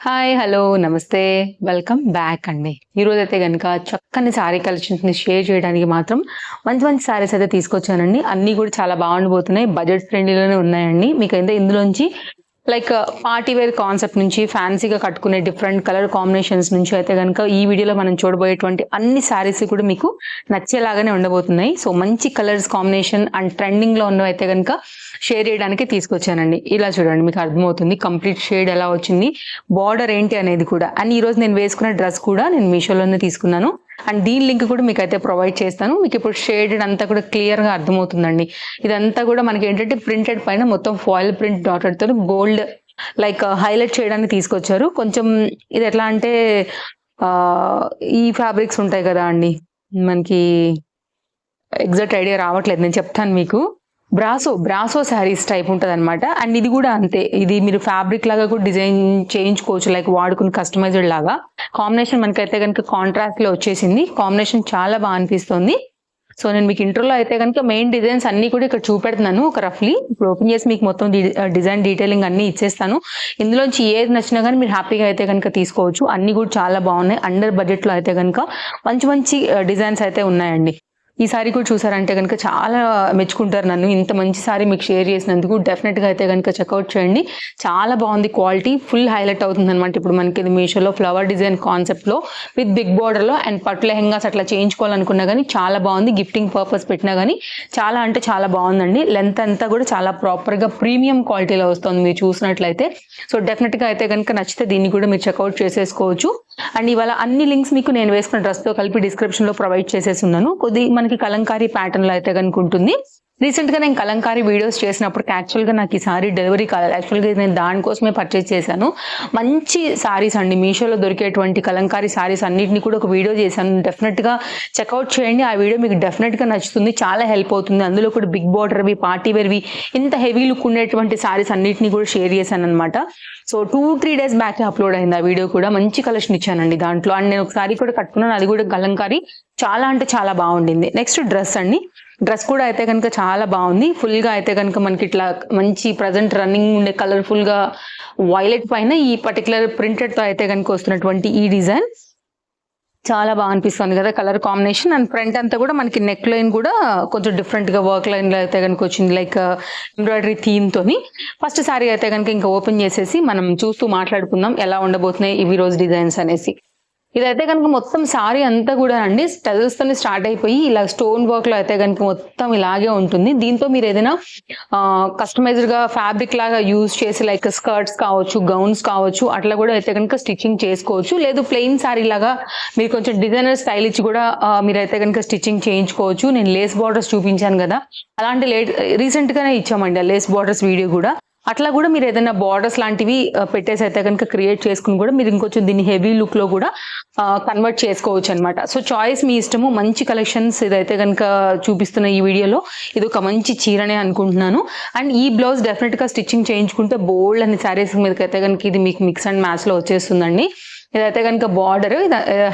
Hi hello నమస్తే. Welcome back అండి. ఈరోజు అయితే కనుక చక్కని శారీ కలెక్షన్స్ని షేర్ చేయడానికి మాత్రం మంచి మంచి శారీస్ అయితే తీసుకొచ్చానండి. అన్నీ కూడా చాలా బాగుండిపోతున్నాయి. బడ్జెట్ ఫ్రెండ్లీలోనే ఉన్నాయండి. మీకు అయితే ఇందులోంచి లైక్ పార్టీ వేర్ కాన్సెప్ట్ నుంచి ఫ్యాన్సీగా కట్టుకునే డిఫరెంట్ కలర్ కాంబినేషన్స్ నుంచి అయితే కనుక ఈ వీడియోలో మనం చూడబోయేటువంటి అన్ని శారీస్ కూడా మీకు నచ్చేలాగానే ఉండబోతున్నాయి. సో మంచి కలర్స్ కాంబినేషన్ అండ్ ట్రెండింగ్లో ఉన్నవి అయితే కనుక షేర్ చేయడానికి తీసుకొచ్చానండి. ఇలా చూడండి మీకు అర్థమవుతుంది. కంప్లీట్ షేడ్ ఎలా వచ్చింది బార్డర్ ఏంటి అనేది కూడా. అండ్ ఈ రోజు నేను వేసుకున్న డ్రెస్ కూడా నేను మీషోలోనే తీసుకున్నాను. అండ్ దీని లింక్ కూడా మీకు అయితే ప్రొవైడ్ చేస్తాను. మీకు ఇప్పుడు షేడెడ్ అంతా కూడా క్లియర్గా అర్థమవుతుందండి. ఇదంతా కూడా మనకి ఏంటంటే ప్రింటెడ్ పైన మొత్తం ఫాయిల్ ప్రింట్ డాటర్తో గోల్డ్ లైక్ హైలైట్ చేయడానికి తీసుకొచ్చారు. కొంచెం ఇది ఎట్లా అంటే ఆ, ఈ ఫ్యాబ్రిక్స్ ఉంటాయి కదా అండి. మనకి ఎగ్జాక్ట్ ఐడియా రావట్లేదు. నేను చెప్తాను మీకు. బ్రాసో బ్రాసో శారీస్ టైప్ ఉంటుంది అనమాట అండ్ ఇది కూడా అంతే. ఇది మీరు ఫ్యాబ్రిక్ లాగా కూడా డిజైన్ చేయించుకోవచ్చు లైక్ వాడుకుని కస్టమైజ్డ్ లాగా. కాంబినేషన్ మనకైతే కనుక కాంట్రాస్ట్లో వచ్చేసింది. కాంబినేషన్ చాలా బాగా అనిపిస్తుంది. సో నేను మీకు ఇంటర్లో అయితే కనుక మెయిన్ డిజైన్స్ అన్ని కూడా ఇక్కడ చూపెడుతున్నాను ఒక రఫ్లీ ఇప్పుడు ఓపెన్ చేసి మీకు మొత్తం డిజైన్ డీటెయిలింగ్ అన్ని ఇచ్చేస్తాను. ఇందులోంచి ఏది నచ్చినా కానీ మీరు హ్యాపీగా అయితే కనుక తీసుకోవచ్చు. అన్ని కూడా చాలా బాగున్నాయి. అండర్ బడ్జెట్లో అయితే కనుక మంచి మంచి uh, డిజైన్స్ అయితే ఉన్నాయండి. ఈ సారీ కూడా చూసారంటే కనుక చాలా మెచ్చుకుంటారు నన్ను. ఇంత మంచి సారీ మీకు షేర్ చేసినందుకు డెఫినెట్గా అయితే కనుక చెక్అవుట్ చేయండి. చాలా బాగుంది క్వాలిటీ. ఫుల్ హైలైట్ అవుతుంది అనమాట ఇప్పుడు మనకి ఇది మీషోలో ఫ్లవర్ డిజైన్ కాన్సెప్ట్లో విత్ బిగ్ బార్డర్లో అండ్ పట్టు లెహెంగాస్ అట్లా చేయించుకోవాలనుకున్నా కానీ చాలా బాగుంది. గిఫ్టింగ్ పర్పస్ పెట్టినా కానీ చాలా అంటే చాలా బాగుందండి. లెంత్ అంతా కూడా చాలా ప్రాపర్గా ప్రీమియం క్వాలిటీలో వస్తుంది మీరు చూసినట్లయితే. సో డెఫినెట్గా అయితే కనుక నచ్చితే దీన్ని కూడా మీరు చెక్అవుట్ చేసేసుకోవచ్చు. అండ్ ఇవాళ అన్ని లింక్స్ మీకు నేను వేసుకున్న డ్రెస్తో కలిపి డిస్క్రిప్షన్లో ప్రొవైడ్ చేసేసి ఉన్నాను. కొద్ది మనకి కలంకారీ ప్యాటర్న్లో అయితే కనుక ఉంటుంది. రీసెంట్గా నేను కలంకారీ వీడియోస్ చేసినప్పుడు యాక్చువల్గా నాకు ఈ సారీ డెలివరీ కాలేదు. యాక్చువల్గా నేను దానికోసమే పర్చేస్ చేశాను. మంచి సారీస్ అండి. మీషోలో దొరికేటువంటి కలంకారీ సారీస్ అన్నిటిని కూడా ఒక వీడియో చేశాను. డెఫినెట్గా చెక్అవుట్ చేయండి. ఆ వీడియో మీకు డెఫినెట్గా నచ్చుతుంది. చాలా హెల్ప్ అవుతుంది. అందులో కూడా బిగ్ బార్డర్వి పార్టీ వేర్వి ఇంత హెవీ లుక్ ఉండేటువంటి సారీస్ అన్నిటిని కూడా షేర్ చేశాను అనమాట so two three days back upload అయింది ఆ వీడియో కూడా. మంచి కలెక్షన్ ఇచ్చానండి దాంట్లో. అండ్ నేను ఒకసారి కూడా కట్టుకున్నాను. అది కూడా కలంకారీ. చాలా అంటే చాలా బాగుండింది. నెక్స్ట్ డ్రెస్ అండి. డ్రెస్ కూడా అయితే కనుక చాలా బాగుంది. ఫుల్గా అయితే కనుక మనకి ఇట్లా మంచి ప్రజెంట్ రన్నింగ్ ఉండే కలర్ఫుల్గా వైలెట్ పైన ఈ పర్టికులర్ ప్రింటెడ్తో అయితే కనుక వస్తున్నటువంటి ఈ డిజైన్. చాలా బాగా అనిపిస్తుంది కదా కలర్ కాంబినేషన్. అండ్ ఫ్రంట్ అంతా కూడా మనకి నెక్ లైన్ కూడా కొంచెం డిఫరెంట్గా వర్క్ లైన్లో అయితే కనుక వచ్చింది. లైక్ ఎంబ్రాయిడరీ థీమ్ తోని. ఫస్ట్ సారీ అయితే కనుక ఇంకా ఓపెన్ చేసేసి మనం చూస్తూ మాట్లాడుకుందాం ఎలా ఉండబోతున్నాయి ఇవి రోజు డిజైన్స్ అనేసి. ఇదైతే కనుక మొత్తం సారీ అంతా కూడా అండి స్టెజల్స్ తోని స్టార్ట్ అయిపోయి ఇలా స్టోన్ వర్క్లో అయితే కనుక మొత్తం ఇలాగే ఉంటుంది. దీంతో మీరు ఏదైనా కస్టమైజ్డ్గా ఫ్యాబ్రిక్ లాగా యూజ్ చేసి లైక్ స్కర్ట్స్ కావచ్చు గౌన్స్ కావచ్చు అట్లా కూడా అయితే కనుక స్టిచ్చింగ్ చేసుకోవచ్చు. లేదు ప్లెయిన్ సారీ లాగా మీరు కొంచెం డిజైనర్ స్టైల్ ఇచ్చి కూడా మీరు మీరైతే కనుక స్టిచ్చింగ్ చేయించుకోవచ్చు. నేను లేస్ బార్డర్స్ చూపించాను కదా. అలాంటి లేట్ రీసెంట్ గానే ఇచ్చామండి ఆ లేస్ బార్డర్స్ వీడియో కూడా. అట్లా కూడా మీరు ఏదైనా బార్డర్స్ లాంటివి పెట్టేసి అయితే కనుక క్రియేట్ చేసుకుని కూడా మీరు ఇంకొంచెం దీన్ని హెవీ లుక్లో కూడా కన్వర్ట్ చేసుకోవచ్చు అనమాట సో చాయిస్ మీ ఇష్టము మంచి కలెక్షన్స్ ఇదైతే కనుక చూపిస్తున్న ఈ వీడియోలో ఇది ఒక మంచి చీరనే అనుకుంటున్నాను. అండ్ ఈ బ్లౌజ్ డెఫినెట్గా స్టిచ్చింగ్ చేయించుకుంటే బోల్డ్ అని శారీస్ మీదకైతే అయితే కనుక ఇది మీకు మిక్స్ అండ్ మ్యాచ్లో వచ్చేస్తుందండి. ఇదైతే కనుక బార్డర్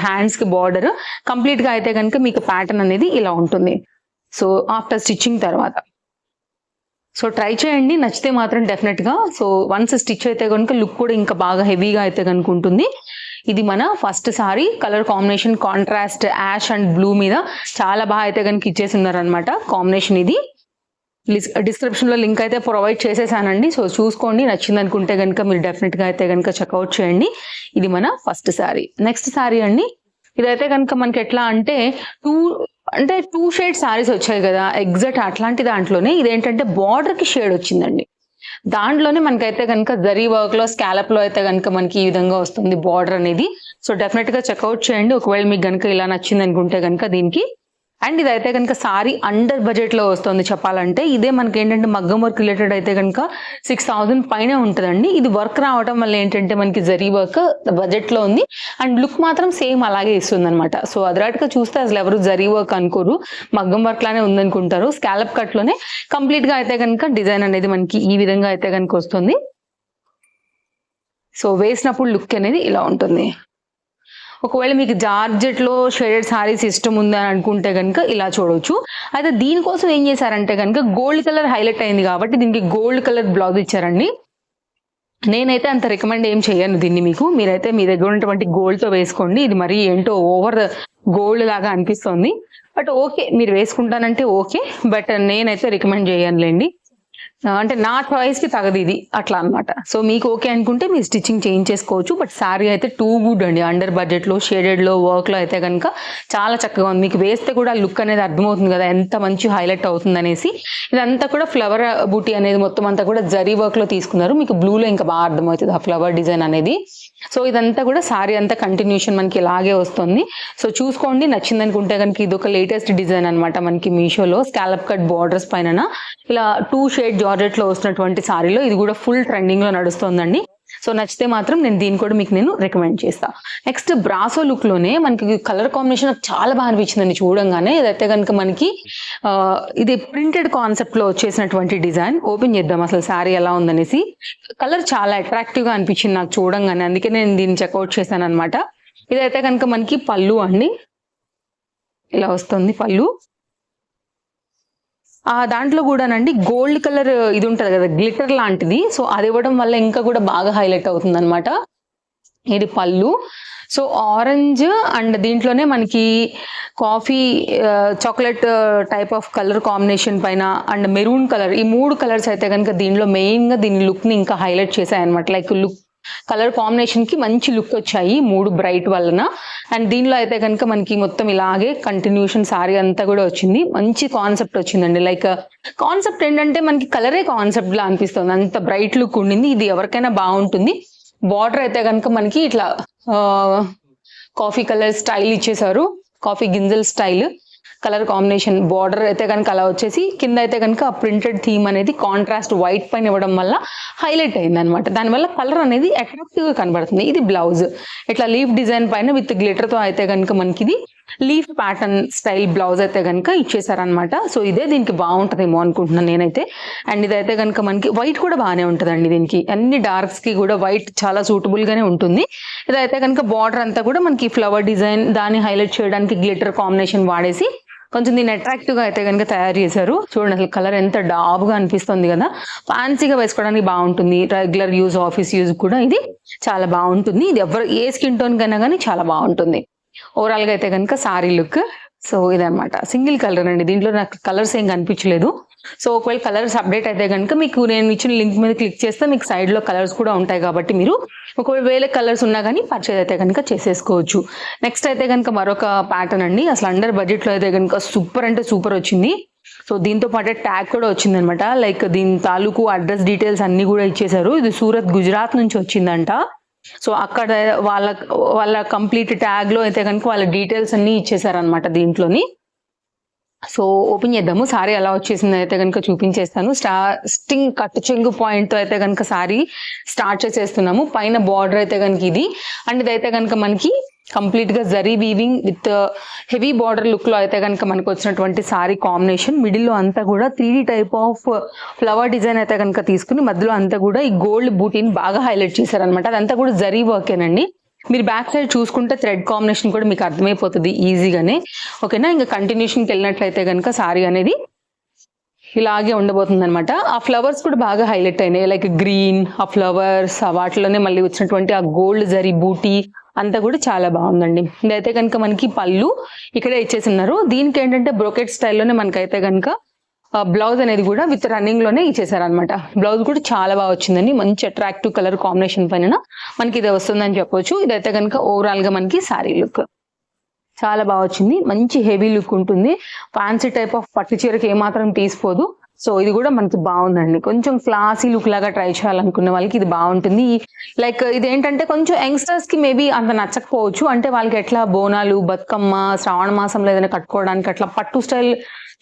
హ్యాండ్స్కి బార్డర్ కంప్లీట్గా అయితే కనుక మీకు ప్యాటర్న్ అనేది ఇలా ఉంటుంది. సో ఆఫ్టర్ స్టిచ్చింగ్ తర్వాత. సో ట్రై చేయండి. నచ్చితే మాత్రం డెఫినెట్గా. సో వన్స్ స్టిచ్ అయితే కనుక లుక్ కూడా ఇంకా బాగా హెవీగా అయితే కనుక ఉంటుంది. ఇది మన first sari colour combination contrast ash and blue మీద చాలా బాగా అయితే కనుక ఇచ్చేసి ఉన్నారనమాట కాంబినేషన్ ఇది డిస్క్రిప్షన్లో లింక్ అయితే ప్రొవైడ్ చేసేసానండి. సో చూసుకోండి. నచ్చింది అనుకుంటే కనుక మీరు డెఫినెట్గా అయితే కనుక చెక్అవుట్ చేయండి. ఇది మన ఫస్ట్ సారీ నెక్స్ట్ సారీ అండి. ఇదైతే కనుక మనకి ఎట్లా అంటే టూ అంటే టూ షేడ్ సారీస్ వచ్చాయి కదా ఎగ్జాక్ట్ అట్లాంటి దాంట్లోనే ఇదేంటంటే బార్డర్కి షేడ్ వచ్చిందండి. దాంట్లోనే మనకైతే కనుక జరీ వర్క్లో స్కాలప్లో అయితే కనుక మనకి ఈ విధంగా వస్తుంది బార్డర్ అనేది. సో డెఫినెట్గా చెక్అవుట్ చేయండి. ఒకవేళ మీకు కనుక ఇలా నచ్చింది అనుకుంటే కనుక దీనికి అండ్ ఇదైతే కనుక సారీ అండర్ బడ్జెట్లో వస్తుంది చెప్పాలంటే. ఇదే మనకి ఏంటంటే మగ్గం వర్క్ రిలేటెడ్ అయితే కనుక సిక్స్ థౌసండ్ పైన ఉంటుందండి. ఇది వర్క్ రావడం వల్ల ఏంటంటే మనకి జరీ వర్క్ బడ్జెట్లో ఉంది. అండ్ లుక్ మాత్రం సేమ్ అలాగే ఇస్తుంది అనమాట సో అదరాటిగా చూస్తే అసలు ఎవరు జరీ వర్క్ అనుకోరు. మగ్గం వర్క్ లానే ఉందనుకుంటారు. స్కాలప్ కట్లోనే కంప్లీట్గా అయితే కనుక డిజైన్ అనేది మనకి ఈ విధంగా అయితే కనుక వస్తుంది. సో వేసినప్పుడు లుక్ అనేది ఇలా ఉంటుంది. ఒకవేళ మీకు జార్జెట్లో షేడెడ్ సారీస్ ఇష్టం ఉందని అనుకుంటే కనుక ఇలా చూడవచ్చు అయితే దీనికోసం ఏం చేశారంటే కనుక గోల్డ్ కలర్ హైలైట్ అయింది కాబట్టి దీనికి గోల్డ్ కలర్ బ్లౌజ్ ఇచ్చారండి. నేనైతే అంత రికమెండ్ ఏం చేయను దీన్ని మీకు. మీరైతే మీ దగ్గర ఉన్నటువంటి గోల్డ్తో తో వేసుకోండి. ఇది మరి ఏంటో ఓవర్ గోల్డ్ లాగా అనిపిస్తుంది. బట్ ఓకే మీరు వేసుకుంటానంటే ఓకే. బట్ నేనైతే రికమెండ్ చేయనులేండి అంటే నా చాయిస్కి తగదు ఇది. అట్లా అన్నమాట. సో మీకు ఓకే అనుకుంటే మీరు స్టిచ్చింగ్ చేంజ్ చేసుకోవచ్చు. బట్ శారీ అయితే టూ గుడ్ అండి. అండర్ బడ్జెట్లో షేడెడ్లో వర్క్లో అయితే కనుక చాలా చక్కగా ఉంది. మీకు వేస్తే కూడా లుక్ అనేది అర్థమవుతుంది కదా. ఎంత మంచి హైలైట్ అవుతుంది అనేసి. ఇదంతా కూడా ఫ్లవర్ బూటీ అనేది మొత్తం అంతా కూడా జరీ వర్క్లో తీసుకున్నారు. మీకు బ్లూ లో ఇంకా బాగా అర్థమవుతుంది ఆ ఫ్లవర్ డిజైన్ అనేది. సో ఇదంతా కూడా సారీ అంతా కంటిన్యూషన్ మనకి ఇలాగే వస్తుంది. సో చూసుకోండి నచ్చింది అనుకుంటే కనుక ఇది ఒక లేటెస్ట్ డిజైన్ అన్నమాట మనకి మీషోలో. స్కాలప్ కట్ బార్డర్స్ పైన ఇలా టూ షేడ్ జార్జెట్లో వస్తున్నటువంటి సారీలో ఇది కూడా ఫుల్ ట్రెండింగ్లో నడుస్తుందండి. సో నచ్చితే మాత్రం నేను దీన్ని కూడా మీకు నేను రికమెండ్ చేస్తా. నెక్స్ట్ బ్రాసో లుక్లోనే మనకి కలర్ కాంబినేషన్ నాకు చాలా బాగా అనిపించిందండి చూడంగానే. ఇదైతే కనుక మనకి ఇది ప్రింటెడ్ కాన్సెప్ట్లో వచ్చేసినటువంటి డిజైన్ ఓపెన్ చేద్దాం అసలు శారీ ఎలా ఉందనేసి. కలర్ చాలా అట్రాక్టివ్గా అనిపించింది నాకు చూడంగానే. అందుకే నేను దీన్ని చెక్అవుట్ చేశాను అనమాట ఇదైతే కనుక మనకి పళ్ళు అండి. ఇలా వస్తుంది పళ్ళు. దాంట్లో కూడానండి గోల్డ్ కలర్ ఇది ఉంటుంది కదా గ్లిటర్ లాంటిది. సో అది ఇవ్వడం వల్ల ఇంకా కూడా బాగా హైలైట్ అవుతుంది అనమాట ఇది పళ్ళు. సో ఆరెంజ్ అండ్ దీంట్లోనే మనకి coffee chocolate type of colour combination పైన అండ్ మెరూన్ కలర్. ఈ మూడు కలర్స్ అయితే కనుక దీనిలో మెయిన్గా దీని లుక్ని ఇంకా హైలైట్ చేశాయి అనమాట లైక్ లుక్ కలర్ కాంబినేషన్కి మంచి లుక్ వచ్చాయి మూడు బ్రైట్ వలన. అండ్ దీనిలో అయితే కనుక మనకి మొత్తం ఇలాగే కంటిన్యూషన్ సారీ అంతా కూడా వచ్చింది. మంచి కాన్సెప్ట్ వచ్చిందండి. లైక్ కాన్సెప్ట్ ఏంటంటే మనకి కలరే కాన్సెప్ట్ లా అనిపిస్తుంది. అంత బ్రైట్ లుక్ ఉండింది. ఇది ఎవరికైనా బాగుంటుంది. బార్డర్ అయితే కనుక మనకి ఇట్లా కాఫీ కలర్ స్టైల్ ఇచ్చేసారు కాఫీ గింజల్ స్టైల్ కలర్ కాంబినేషన్ బార్డర్ అయితే కనుక అలా వచ్చేసి కింద అయితే కనుక ప్రింటెడ్ థీమ్ అనేది కాంట్రాస్ట్ వైట్ పైన ఇవ్వడం వల్ల హైలైట్ అయింది అనమాట దానివల్ల కలర్ అనేది అట్రాక్టివ్గా కనబడుతుంది. ఇది బ్లౌజ్ ఇట్లా లీఫ్ డిజైన్ పైన విత్ గ్లిటర్తో అయితే కనుక మనకి ఇది లీఫ్ ప్యాటర్న్ స్టైల్ బ్లౌజ్ అయితే కనుక ఇచ్చేసారనమాట సో ఇదే దీనికి బాగుంటుందేమో అనుకుంటున్నాను నేనైతే. అండ్ ఇదైతే కనుక మనకి వైట్ కూడా బాగానే ఉంటుందండి దీనికి. అన్ని డార్క్స్కి కూడా వైట్ చాలా సూటబుల్ గానే ఉంటుంది. ఇదైతే కనుక బార్డర్ అంతా కూడా మనకి ఫ్లవర్ డిజైన్ దాన్ని హైలైట్ చేయడానికి గ్లిటర్ కాంబినేషన్ వాడేసి కొంచెం దీన్ని అట్రాక్టివ్గా అయితే కనుక తయారు చేశారు. చూడండి అసలు కలర్ ఎంత డాబ్గా అనిపిస్తుంది కదా. ఫ్యాన్సీగా వేసుకోవడానికి బాగుంటుంది. రెగ్యులర్ యూజ్ ఆఫీస్ యూజ్ కూడా ఇది చాలా బాగుంటుంది. ఇది ఎవరు ఏ స్కిన్ టోన్ కన్నా కానీ చాలా బాగుంటుంది. ఓవరాల్గా అయితే కనుక సారీ లుక్ సో ఇదనమాట సింగిల్ కలర్ అండి. దీంట్లో నాకు కలర్స్ ఏం కనిపించలేదు. సో ఒకవేళ కలర్స్ అప్డేట్ అయితే కనుక మీకు నేను ఇచ్చిన లింక్ మీద క్లిక్ చేస్తే మీకు సైడ్లో కలర్స్ కూడా ఉంటాయి కాబట్టి మీరు ఒకవేళ వేరే కలర్స్ ఉన్నా కానీ పర్చేజ్ అయితే కనుక చేసేసుకోవచ్చు. నెక్స్ట్ అయితే కనుక మరొక ప్యాటర్న్ అండి. అసలు అండర్ బడ్జెట్లో అయితే కనుక సూపర్ అంటే సూపర్ వచ్చింది. సో దీంతో పాటు ట్యాగ్ కూడా వచ్చింది అనమాట లైక్ దీని తాలూకు అడ్రస్ డీటెయిల్స్ అన్ని కూడా ఇచ్చేసారు ఇది సూరత్ గుజరాత్ నుంచి వచ్చిందంట. సో అక్కడ వాళ్ళ వాళ్ళ కంప్లీట్ ట్యాగ్లో అయితే కనుక వాళ్ళ డీటెయిల్స్ అన్ని ఇచ్చేసారనమాట దీంట్లోని. సో ఓపెన్ చేద్దాము. సారీ ఎలా వచ్చేసింది అయితే కనుక చూపించేస్తాను. స్టార్టింగ్ కట్ చెంగు పాయింట్తో అయితే కనుక సారీ స్టార్ట్ చేసేస్తున్నాము. పైన బార్డర్ అయితే కనుక ఇది. అండ్ ఇదైతే కనుక మనకి కంప్లీట్గా zari weaving with heavy border లుక్లో అయితే కనుక మనకు వచ్చినటువంటి సారీ కాంబినేషన్ మిడిల్లో అంతా కూడా three type of flower design అయితే కనుక తీసుకుని మధ్యలో అంతా కూడా ఈ గోల్డ్ బూటీని బాగా హైలైట్ చేశారనమాట అదంతా కూడా జరీ వర్కేనండి. మీరు బ్యాక్ సైడ్ చూసుకుంటే థ్రెడ్ కాంబినేషన్ కూడా మీకు అర్థమైపోతుంది ఈజీగానే. ఓకేనా? ఇంకా కంటిన్యూషన్కి వెళ్ళినట్లయితే కనుక సారీ అనేది ఇలాగే ఉండబోతుంది అనమాట ఆ ఫ్లవర్స్ కూడా బాగా హైలైట్ అయినాయి. లైక్ గ్రీన్ ఆ ఫ్లవర్స్ ఆ వాటిలోనే మళ్ళీ వచ్చినటువంటి ఆ గోల్డ్ జరీ బూటీ అంతా కూడా చాలా బాగుందండి. ఇదైతే కనుక మనకి పళ్ళు ఇక్కడే ఇచ్చేసి ఉన్నారు దీనికి ఏంటంటే బ్రోకెట్ స్టైల్లోనే మనకైతే కనుక బ్లౌజ్ అనేది కూడా విత్ రన్నింగ్లోనే ఇచ్చేసారు అనమాట బ్లౌజ్ కూడా చాలా బాగా వచ్చిందండి. మంచి అట్రాక్టివ్ కలర్ కాంబినేషన్ పైన మనకి ఇది వస్తుందని చెప్పొచ్చు. ఇదైతే కనుక ఓవరాల్గా మనకి సారీ లుక్. చాలా బాగా వచ్చింది. మంచి హెవీ లుక్ ఉంటుంది. ఫ్యాన్సీ టైప్ ఆఫ్ పట్టు చీరకి ఏమాత్రం తీసిపోదు. సో ఇది కూడా మనకి బాగుందండి. కొంచెం క్లాసీ లుక్ లాగా ట్రై చేయాలనుకున్న వాళ్ళకి ఇది బాగుంటుంది. లైక్ ఇది ఏంటంటే కొంచెం యంగ్స్టర్స్కి మేబీ అంత నచ్చకపోవచ్చు. అంటే వాళ్ళకి ఎట్లా బోనాలు బతుకమ్మ శ్రావణ మాసంలో ఏదైనా కట్టుకోవడానికి అట్లా పట్టు స్టైల్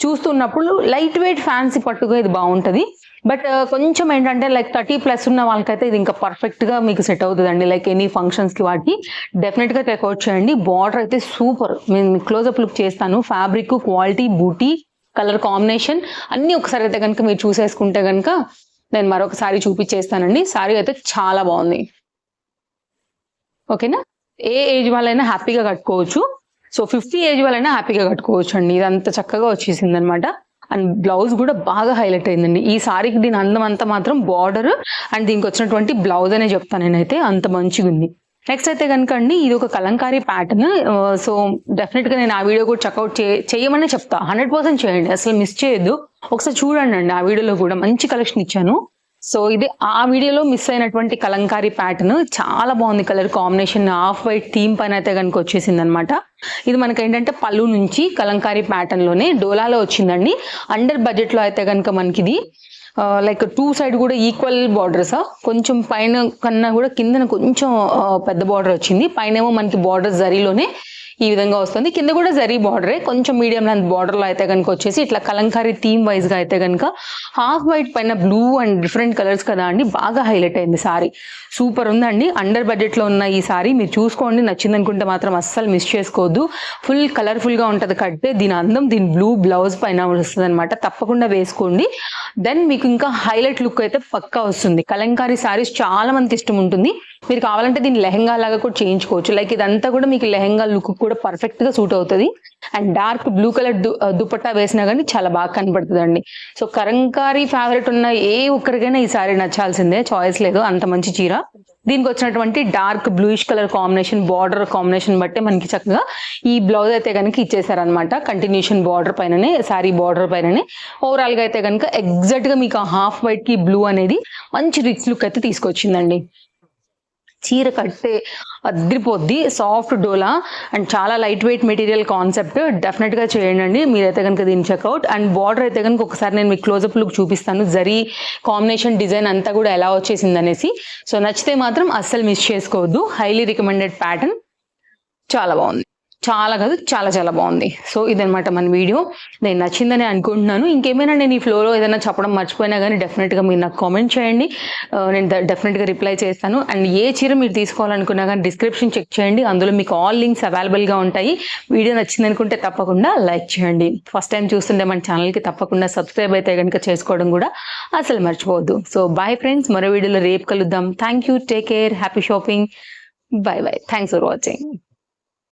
చూస్తున్నప్పుడు లైట్ వెయిట్ ఫ్యాన్సీ పట్టుగా ఇది బాగుంటది. బట్ కొంచెం ఏంటంటే లైక్ థర్టీ ప్లస్ ఉన్న వాళ్ళకైతే ఇది ఇంకా పర్ఫెక్ట్గా మీకు సెట్ అవుతుందండి. లైక్ ఎనీ ఫంక్షన్స్కి వాటికి డెఫినెట్గా చెక్అవుట్ చేయండి. బార్డర్ అయితే సూపర్. నేను క్లోజ్అప్ లుక్ చేస్తాను. Fabric quality buti colour combination అన్ని ఒకసారి అయితే కనుక మీరు చూసేసుకుంటే కనుక నేను మరొకసారి చూపించేస్తానండి సారీ అయితే చాలా బాగుంది. ఓకేనా? ఏ ఏజ్ వాళ్ళైనా హ్యాపీగా కట్టుకోవచ్చు. సో ఫిఫ్టీ ఏజ్ వాళ్ళైనా హ్యాపీగా కట్టుకోవచ్చు అండి ఇదంతా చక్కగా వచ్చేసింది అనమాట అండ్ బ్లౌజ్ కూడా బాగా హైలైట్ అయిందండి. ఈ సారీకి దీని అందం అంతా మాత్రం బార్డర్ అండ్ దీనికి వచ్చినటువంటి బ్లౌజ్ అనే చెప్తాను నేనైతే. అంత మంచిగా ఉంది నెక్స్ట్ అయితే కనుక అండి ఇది ఒక కలంకారీ ప్యాటర్న్ సో డెఫినెట్గా నేను ఆ వీడియో కూడా చెక్అవుట్ చేయమని చెప్తా. హండ్రెడ్ పర్సెంట్ చేయండి. అసలు మిస్ చేయొద్దు. ఒకసారి చూడండి అండి ఆ వీడియోలో కూడా. మంచి కలెక్షన్ ఇచ్చాను. సో ఇది ఆ వీడియోలో మిస్ అయినటువంటి కలంకారీ ప్యాటర్న్ చాలా బాగుంది colour combination off white theme పైన అయితే కనుక వచ్చేసింది అనమాట ఇది మనకి ఏంటంటే పళ్ళు నుంచి కలంకారీ ప్యాటర్న్లోనే డోలాలో వచ్చిందండి. అండర్ బడ్జెట్లో అయితే కనుక మనకి ఇది లైక్ టూ సైడ్ కూడా ఈక్వల్ బార్డర్స్ కొంచెం పైన కన్నా కూడా కిందన కొంచెం పెద్ద బార్డర్ వచ్చింది. పైన ఏమో మనకి బార్డర్ జరీలోనే ఈ విధంగా వస్తుంది. కింద కూడా జరీ బార్డరే కొంచెం మీడియం లెంత్ బార్డర్లో అయితే కనుక వచ్చేసి ఇట్లా కలంకారీ థీమ్ వైజ్గా అయితే కనుక హాఫ్ వైట్ పైన బ్లూ అండ్ డిఫరెంట్ కలర్స్ కదా అండి. బాగా హైలైట్ అయింది సారీ. సూపర్ ఉందండి. అండర్ బడ్జెట్లో ఉన్న ఈ సారీ మీరు చూసుకోండి. నచ్చింది అనుకుంటే మాత్రం అస్సలు మిస్ చేసుకోవద్దు. ఫుల్ కలర్ఫుల్గా ఉంటది కట్టే. దీని అందం దీని బ్లూ బ్లౌజ్ పైన వస్తుంది అనమాట తప్పకుండా వేసుకోండి. దెన్ మీకు ఇంకా హైలైట్ లుక్ అయితే పక్కా వస్తుంది. కలంకారీ సారీస్ చాలా మందికి ఇష్టం ఉంటుంది. మీరు కావాలంటే దీన్ని లెహంగా లాగా కూడా చేయించుకోవచ్చు. లైక్ ఇదంతా కూడా మీకు లెహంగా లుక్ కూడా పర్ఫెక్ట్గా సూట్ అవుతుంది. And dark blue colour dupatta వేసినా కానీ చాలా బాగా కనబడుతుందండి. సో కలంకారీ ఫేవరెట్ ఉన్న ఏ ఒక్కరికైనా ఈ సారీ నచ్చాల్సిందే. చాయిస్ లేదు. అంత మంచి చీర. దీనికి వచ్చినటువంటి dark bluish colour combination border combination బట్టే మనకి చక్కగా ఈ బ్లౌజ్ అయితే కనుక ఇచ్చేసారనమాట కంటిన్యూషన్ బార్డర్ పైననే సారీ బార్డర్ పైననే. ఓవరాల్గా అయితే కనుక ఎగ్జాక్ట్గా మీకు హాఫ్ వైట్కి బ్లూ అనేది మంచి రిచ్ లుక్ అయితే తీసుకొచ్చిందండి. చీర కట్టే అద్రిపోద్ది సాఫ్ట్ డోలా. అండ్ చాలా లైట్ వెయిట్ మెటీరియల్ కాన్సెప్ట్ డెఫినెట్గా చేయండి మీరైతే కనుక దీన్ని చెక్అవుట్ అండ్ బార్డర్ అయితే కనుక ఒకసారి నేను మీకు క్లోజప్ లుక్ చూపిస్తాను. జరీ కాంబినేషన్ డిజైన్ అంతా కూడా ఎలా వచ్చేసింది అనేసి. సో నచ్చితే మాత్రం అస్సలు మిస్ చేసుకోవద్దు. హైలీ రికమెండెడ్ ప్యాటర్న్ చాలా బాగుంది. చాలా కాదు చాలా చాలా బాగుంది. సో ఇదనమాట మన వీడియో. నేను నచ్చిందని అనుకుంటున్నాను. ఇంకేమైనా నేను ఈ ఫ్లోలో ఏదైనా చెప్పడం మర్చిపోయినా కానీ డెఫినెట్గా మీరు నాకు కామెంట్ చేయండి. నేను డెఫినెట్గా రిప్లై చేస్తాను. అండ్ ఏ చీర మీరు తీసుకోవాలనుకున్నా కానీ డిస్క్రిప్షన్ చెక్ చేయండి. అందులో మీకు ఆల్ లింక్స్ అవైలబుల్గా ఉంటాయి. వీడియో నచ్చింది అనుకుంటే తప్పకుండా లైక్ చేయండి. ఫస్ట్ టైం చూస్తుంటే మన ఛానల్కి తప్పకుండా సబ్స్క్రైబ్ అయితే కనుక చేసుకోవడం కూడా అసలు మర్చిపోవద్దు. సో బాయ్ ఫ్రెండ్స్ మరో వీడియోలో రేపు కలుద్దాం. Thank you take care happy shopping bye bye thanks for watching